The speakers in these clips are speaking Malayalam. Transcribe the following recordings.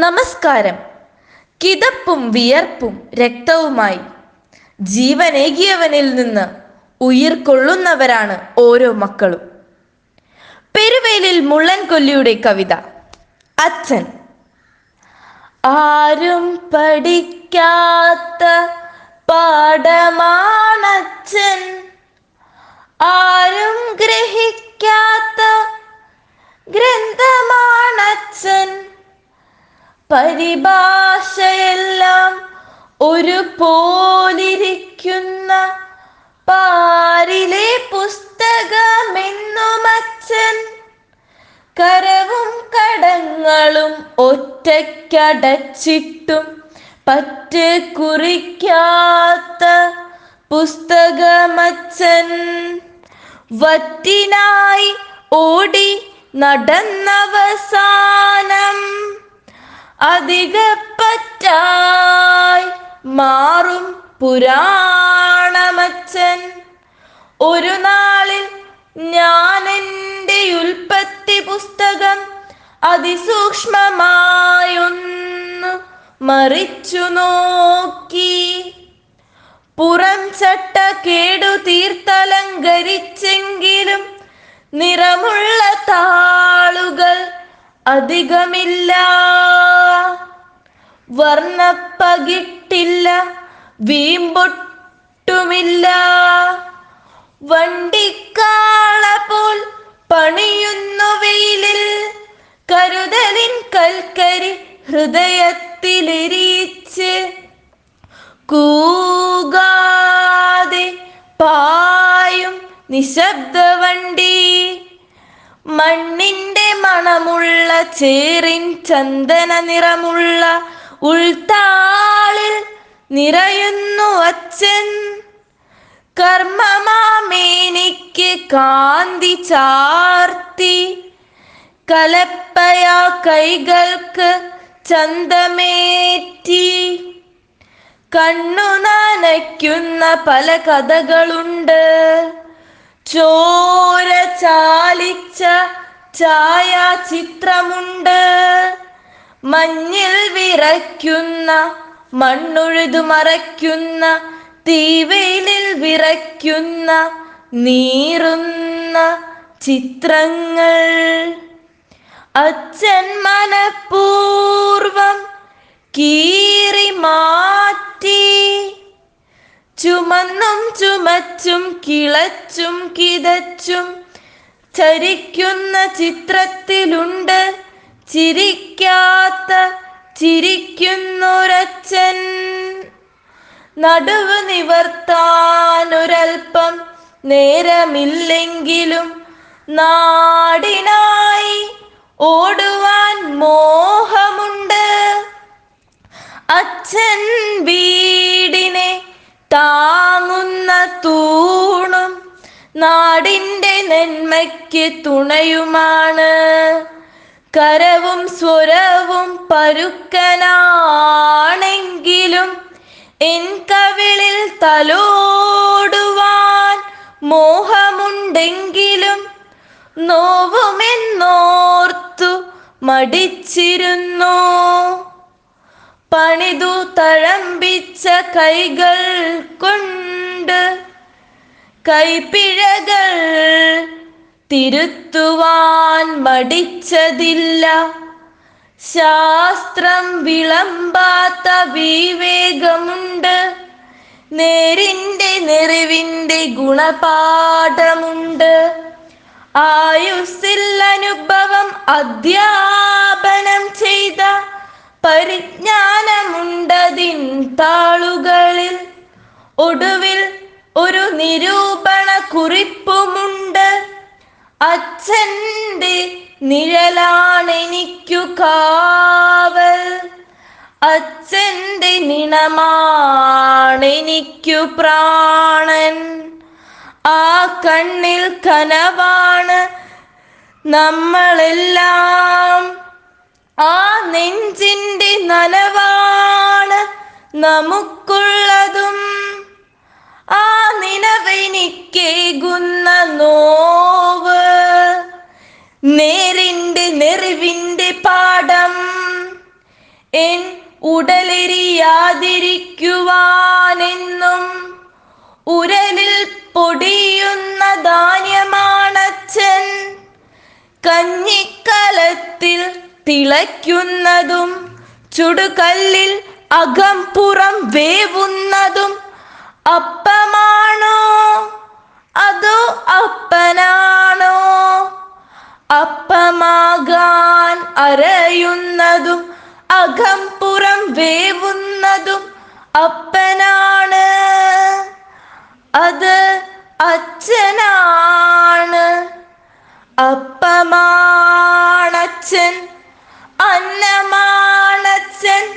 നമസ്കാരം. കിതപ്പും വിയർപ്പും രക്തവുമായി ജീവനേകിയവനിൽ നിന്ന് ഉയിർ കൊള്ളുന്നവരാണ് ഓരോ മക്കളും. പെരുവേലിൽ മുള്ളൻ കൊല്ലിയുടെ കവിത. അച്ഛൻ ആരും പഠിക്കാത്ത പാഠമാണച്ഛൻ. ആരും ഗ്രഹിക്കാത്ത പരിഭാഷയെല്ലാം ഒരു പോലിരിക്കുന്ന പാരിലെ പുസ്തകമെന്നുമച്ചൻ കരവും കടങ്ങളും ഒറ്റയ്ക്കടച്ചിട്ടും പറ്റ് കുറിക്കാത്ത പുസ്തകമച്ചൻ വറ്റിനായി ഓടി നടന്നവസാനം അധികപ്പറ്റായി മാറും പുരാണമച്ചൻ. ഒരു നാളിൽ ഞാൻ എന്റെ ഉൽപ്പത്തി പുസ്തകം അതിസൂക്ഷ്മമായൊന്നു മറിച്ചു നോക്കി. പുറം ചട്ട കേടു തീർത്തലങ്കരിച്ചെങ്കിലും നിറമുള്ള താളുകൾ അധികമില്ല. വർണപ്പകിട്ടില്ല വീമ്പൊട്ടുമില്ല. വണ്ടിക്കാള പോൽ പണിയുന്നു വെയിലിൽ കരുതലിൻ കൽക്കരി ഹൃദയത്തിലിരിച്ച്. കൂകാതെ പായും നിശബ്ദ വണ്ടി മണ്ണിന്റെ മണമുള്ള ചേറിൻ ചന്ദന നിറമുള്ള ഉൾത്താളിൽ നിറയുന്നു അച്ഛൻ. കർമ്മമാമേനിക്ക് കാന്തി ചാർത്തി. കലപ്പയ കൈകൾക്ക് ചന്തമേറ്റി. കണ്ണു നനയ്ക്കുന്ന പല കഥകളുണ്ട്. ചോര ചാലിച്ച ഛായാചിത്രമുണ്ട്. മഞ്ഞിൽ വിറയ്ക്കുന്ന മണ്ണുഴുതു മറയ്ക്കുന്ന തീവെയിലിൽ വിറയ്ക്കുന്ന നീറുന്ന ചിത്രങ്ങൾ. അച്ഛൻ മനഃപൂർവം കീറി മാറ്റി ചുമന്നും ചുമച്ചും കിളച്ചും കിതച്ചും ചരിക്കുന്ന ചിത്രത്തിലുണ്ട് ചിരിക്കാത്ത ചിരിക്കുന്നൊരച്ഛൻ. നടുവ് നിവർത്താനൊരൽപ്പം നേരമില്ലെങ്കിലും നാടിനായി ഓടുവാൻ മോഹമുണ്ട്. അച്ഛൻ വീടിനെ താങ്ങുന്ന തൂണും നാടിന്റെ നന്മയ്ക്ക് തുണയുമാണ്. കരവും സ്വരവും പരുക്കനാണെങ്കിലും എൻ കവിളിൽ തലോടുവാൻ മോഹമുണ്ടെങ്കിലും നോവുമെന്നോർത്തു മടിച്ചിരുന്നു. പണിതു തഴമ്പിച്ച കൈകൾ കൊണ്ട് കൈപ്പിഴകൾ തിരുത്തുവാൻ മടിച്ചതില്ല. ശാസ്ത്രം വിളമ്പാത്ത വിവേകമുണ്ട്. നേരിന്റെ നെറിവിന്റെ ഗുണപാഠമുണ്ട്. ആയുസ്സിൽ അനുഭവം അധ്യാപനം ചെയ്ത പരിജ്ഞാനമുണ്ടതിൻ താളുകളിൽ. ഒടുവിൽ ഒരു നിരൂപണ കുറിപ്പുമുണ്ട് അച്ഛന്റെ നിഴലാണെനിക്കു കാവൽ. അച്ഛന്റെ നിണമാണെനിക്കു പ്രാണൻ. ആ കണ്ണിൽ കനവാണ് നമ്മളെല്ലാം. ആ നെഞ്ചിന്റെ നനവാണ് നമുക്കുള്ളതും. ആ നിലവെനിക്കേകുന്ന നോവ്. നേരിന്റെ നെറിവിന്റെ പാഠം. എൻ ഉടലെരിയാതിരിക്കുവാനെന്നും ഉരലിൽ പൊടിയുന്ന ധാന്യമാണച്ഛൻ കഞ്ഞിക്കലത്തിൽ തിളയ്ക്കുന്നതും ചുടുകല്ലിൽ അകം പുറം വേവുന്നതും അപ്പമാണോ അരയുന്നതും അകം പുറം വേവുന്നതും അപ്പനാണ്. അത് അച്ഛനാണ്. അപ്പമാണച്ഛൻ അന്നമാണച്ഛൻ.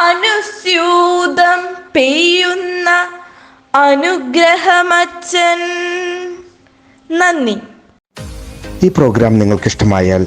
അനുസ്യൂതം പെയ്യുന്ന അനുഗ്രഹമച്ഛൻ. നന്ദി. ഈ പ്രോഗ്രാം നിങ്ങൾക്ക് ഇഷ്ടമായാൽ